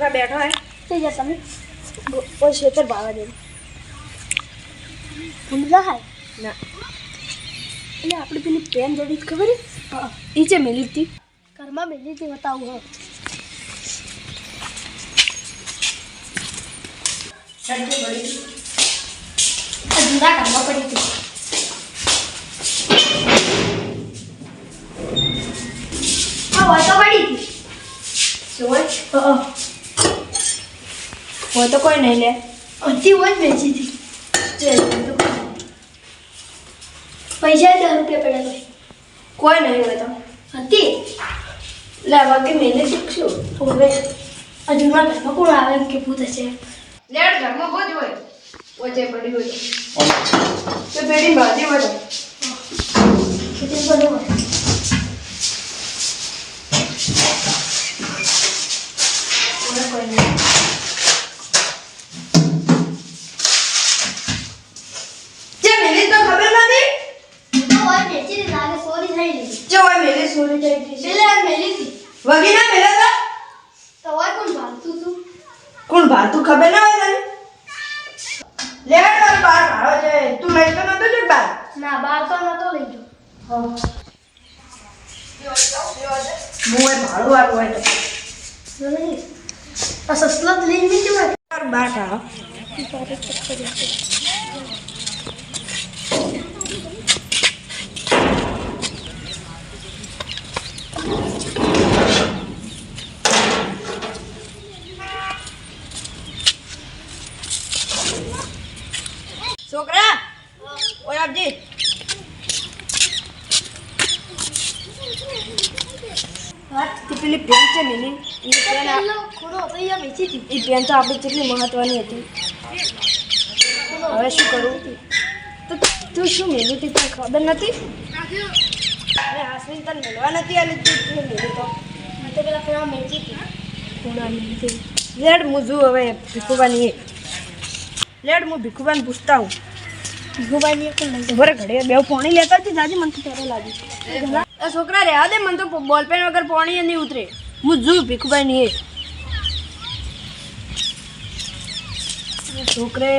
છોકરા બેઠો હોય થઈ જા તમે. કોઈ શેતર ભાવે દે સમજા હાય ના. એટલે આપણે પેલી પેન જોડી ખબર એ છે મેલી હતી. ઘરમાં મેલી હતી બતાવું હા જુદા જૂના પડી હતી તો હતી. શું હોય તો કોઈ નહીં લે. અડધી હોય જ વેચી હતી જે તો પૈસા દસ રૂપિયા પડ્યા કોઈ નહીં હોય તો. હતી? લે બાકી મેલી શીખશું. હવે આ જૂના ઘરમાં કોણ આવે કે ભૂત હશે? લેટ ઘરમાં બહુ જ હોય? વચ્ચે પડી હોય તો. પેઢી બાજી હોય સોરી થઈ ગઈ છે પેલે આ મેલી હતી વગી ના મેલે તો? તો હોય કોણ ભાગતું તું? કોણ ભાતું ખબર ના હોય તને? લેટ કર બાર મારો છે. તું લઈ તો નતો જો બાર? ના બાર તો નતો લઈ જો એ ભાડું વાળું હોય તો. નહીં આ સસલત લઈ બીજું હોય. બાર બાર ટાળો છોકરા ઓય આપજી તે પેલી પેન છે મિની એ પેન એ પેન તો આપણી કેટલી મહત્વની હતી. હવે શું કરું? તો તું શું મેલી હતી તને ખબર નથી? અરે હાસમીન તને મળવા નથી આલી તું મેલી તો? મેં તો પેલા ખોડા વેચી હતી. ખૂણાની હતી. લેડ હું જોઉં હવે ભીખુબાની એ લેડ હું ભીખુબાને પૂછતા હું ભીખુભાઈ ને પણ ઘડે બે પાણી લેતા હતી દાદી મને તો ત્યારે લાગી એ છોકરા રહેવા દે મને તો બોલપેન વગર પોણી નહીં ઉતરે. હું જોયું ભીખુભાઈ એ. છોકરે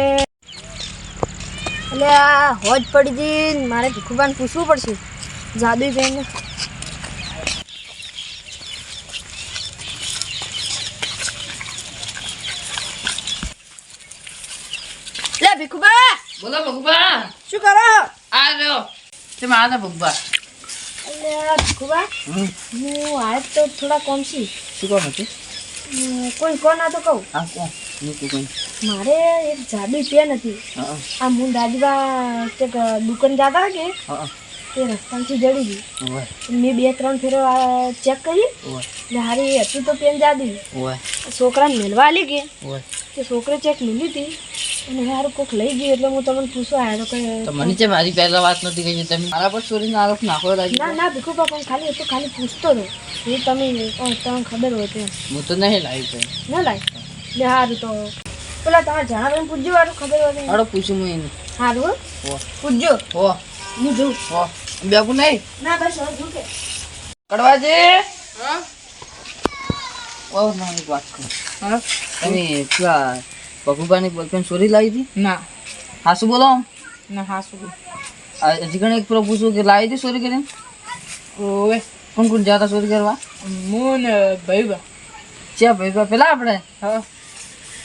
એટલે આ હોજ પડી ગઈ મારે ભીખુબાને પૂછવું પડશે. જાદુ બેન લે ભીખુભા! બોલો ભગુભા. શું કરો? આ રહ્યો. તે મારા ભીખુબા હું આજ તો થોડા કોમ છી શું કોણ હતું? કોઈ કોના તો કહું? કોણ? મારે એક જાદુ પેન હતી. આ હું દાદીબા દુકાન જતા કે? તે રસ્તામાંથી જડી ગઈ. મેં બે ત્રણ ફેરો ચેક કરી. એટલે હારી હતું તો પેન જાદી. છોકરાને મેળવા આલી કે? તે છોકરે ચેક મેલી હતી. અને હારું કોક લઈ ગયું એટલે હું તમને પૂછવા આવ્યો કે મને છે મારી પહેલા વાત નથી કહી તમે મારા પર ચોરીનો આરોપ નાખો ના લાગી ના ભીખુબા પણ ખાલી એટલું ખાલી પૂછતો હતો એ તમે તમને ખબર હોય તે હું તો નહીં લાવી તો ના લાવી? લે હારું તો. પેલા તમારે જણાવીને પૂછજો વારું ખબર હોય આડો હાડો પૂછું હું એને. સારું હો? હો. પૂછજો. હો. હું જોઉં. હો. બેગું નહીં? ના બસ હવે જોઉં કે. કડવાજી? ઓ ના વાત કરું. હા? તમે પેલા ભગુબાની બોલપેન ચોરી લાવી હતી? ના. હાસુ બોલો ના હાસુ હજી ઘણી એક પેલો પૂછું કે લાવી હતી ચોરી કરીને? ઓવે. કોણ કોણ જતા ચોરી કરવા? હું ને ભાઈ બા છે ભાઈ બા પેલા આપણે? હા.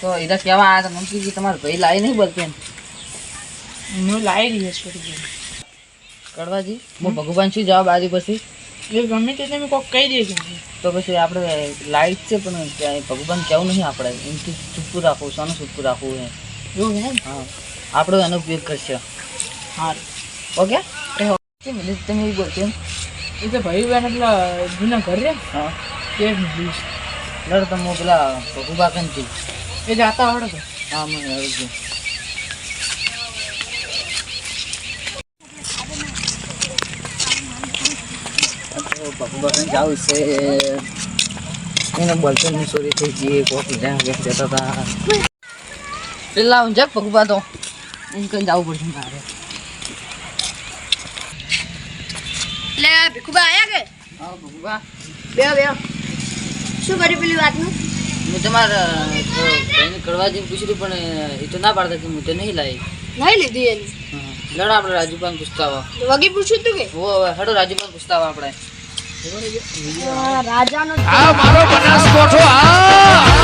તો એરા કહેવા આવ્યા હતા? મમ્મી તમારે ભાઈ લાવી નહીં બોલપેન હું લાવી રહી છું કરવાજી હું ભગવાન શું જવાબ આવી પછી. એ ગમે તે તમે કોક કહી દેજો. તો પછી આપણે લાઈટ છે પણ ભગવાન કેવું નહીં આપણે. એમથી ચૂપું રાખવું શાનું ચૂપું રાખવું એમ એવું હે હા. આપણે એનો ઉપયોગ કરશે. હા ઓકે? તમે એવું બોલશો એ તો ભાઈ બહેન એટલે જૂના ઘર રે હા. તે લડ તમે પેલા ભગુબા કંથી એ જાતા આવડે છે? હા મને આવડે કંઈ જાવ છે એને બોલતો ની ચોરી થઈ ગઈ કોફી જ્યાં ગયા જતા હતા પેલા હું જાક ભગુબા તો. એને કઈ જવું પડશે મારે. એટલે ભીખુબા આયા કે? હા બે બે શું કર્યું પેલી વાતનું? મેં તમારા ભાઈને કડવા જઈને પૂછ્યું પણ એ તો ના પાડતા કે હું તો નહીં લાવી. નહીં લીધી એની. હા. લડો આપણે રાજુભાઈને પૂછતા વગી પૂછ્યું તું કે? ઓ હવે હેડો રાજુભાઈને પૂછતા આપણે. રાજાનો આ મારો બનાસકોઠો આ